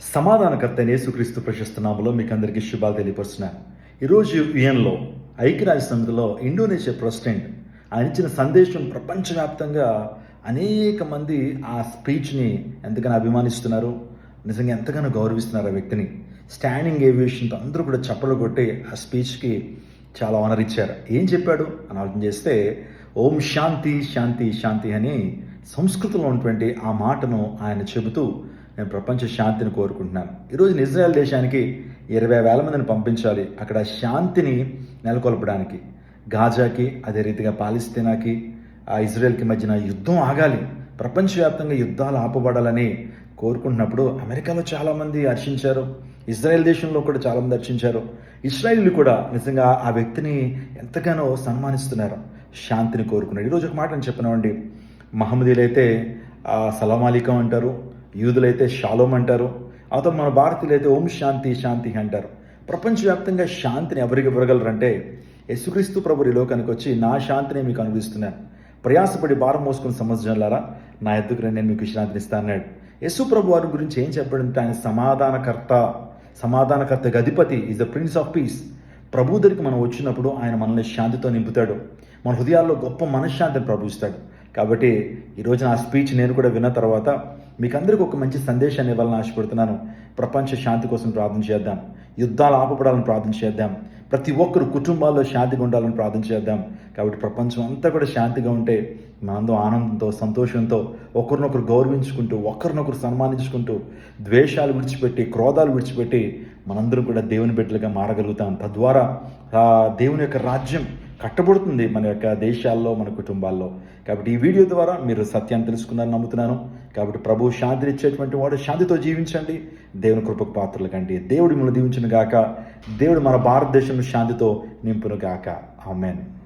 సమాధానకర్త అయిన యేసుక్రీస్తు ప్రశస్తనామలో మీకు అందరికీ శుభాలు తెలియపరుస్తున్నాను. ఈరోజు యుఎన్లో ఐక్యరాజ్య సమితిలో ఇండోనేషియా ప్రెసిడెంట్ ఆయన ఇచ్చిన సందేశం ప్రపంచవ్యాప్తంగా అనేక మంది ఆ స్పీచ్ని ఎంతగానో అభిమానిస్తున్నారు నిజంగా ఎంతగానో గౌరవిస్తున్నారు ఆ వ్యక్తిని. స్టాండింగ్ ఏవియేషన్తో అందరూ కూడా చప్పలు కొట్టి ఆ స్పీచ్కి చాలా ఆనర్ ఇచ్చారు. ఏం చెప్పాడు? అని ఆలోచన చేస్తే ఓం శాంతి శాంతి శాంతి అని సంస్కృతంలో ఉన్నటువంటి ఆ మాటను ఆయన చెబుతూ నేను ప్రపంచ శాంతిని కోరుకుంటున్నాను. ఈరోజు ఇజ్రాయెల్ దేశానికి ఇరవై వేల మందిని పంపించాలి. అక్కడ శాంతిని నెలకొల్పడానికి గాజాకి అదే రీతిగా పాలిస్తీనాకి ఆ ఇజ్రాయెల్కి మధ్యన యుద్ధం ఆగాలి. ప్రపంచవ్యాప్తంగా యుద్ధాలు ఆపబడాలని కోరుకుంటున్నప్పుడు అమెరికాలో చాలామంది హర్షించారు. ఇజ్రాయెల్ దేశంలో కూడా చాలామంది హర్షించారు. ఇస్రాయిల్ కూడా నిజంగా ఆ వ్యక్తిని ఎంతగానో సన్మానిస్తున్నారు. శాంతిని కోరుకున్నాడు. ఈరోజు ఒక మాట నేను చెప్పినామండి మహమ్మదీలైతే ఆ, సలాం అలీకం అంటారు. యూదులైతే షాలోమ్ అంటారు ఆ తర్వాత మన అయితే ఓం శాంతి శాంతి అంటారు. ప్రపంచవ్యాప్తంగా శాంతిని ఎవరికి ఇవ్వగలరంటే యేసుక్రీస్తు ప్రభు ఈ లోకానికి వచ్చి నా శాంతిని మీకు అనుభవిస్తున్నాను ప్రయాసపడి భారం మోసుకుని సమస్యలారా నా ఎద్దుకు నేను మీకు శాంతిని ఇస్తాను అన్నాడు. యేసు ప్రభు వారి గురించి ఏం చెప్పడంటే ఆయన సమాధానకర్త సమాధానకర్త గధిపతి is the prince of peace ప్రభు దగ్గరికి మనం వచ్చినప్పుడు ఆయన మనల్ని శాంతితో నింపుతాడు. మన హృదయాల్లో గొప్ప మనశ్శాంతిని ప్రభుస్తాడు కాబట్టి ఈరోజు నా స్పీచ్ నేను కూడా విన్న తర్వాత మీకు అందరికీ ఒక మంచి సందేశాన్ని ఇవ్వాలని ఆశపడుతున్నాను. ప్రపంచ శాంతి కోసం ప్రార్థన చేద్దాం. యుద్ధాలు ఆపబడాలని ప్రార్థన చేద్దాం. ప్రతి ఒక్కరు కుటుంబాల్లో శాంతిగా ఉండాలని ప్రార్థన చేద్దాం. కాబట్టి ప్రపంచం అంతా కూడా శాంతిగా ఉంటే మనందరం ఆనందంతో సంతోషంతో ఒకరినొకరు గౌరవించుకుంటూ ఒకరినొకరు సన్మానించుకుంటూ ద్వేషాలు విడిచిపెట్టి క్రోధాలు విడిచిపెట్టి మనందరం కూడా దేవుని బిడ్డలుగా మారగలుగుతాం. తద్వారా దేవుని యొక్క రాజ్యం కట్టబడుతుంది మన యొక్క దేశాల్లో మన కుటుంబాల్లో. కాబట్టి ఈ వీడియో ద్వారా మీరు సత్యాన్ని తెలుసుకున్నారని నమ్ముతున్నాను. కాబట్టి ప్రభు శాంతిని ఇచ్చేటువంటి వాడు శాంతితో జీవించండి. దేవుని కృపకు పాత్రలు కండి. దేవుడు మిమ్మల్ని దీవించను గాక. దేవుడు మన భారతదేశం శాంతితో నింపును గాక. ఆమెన్.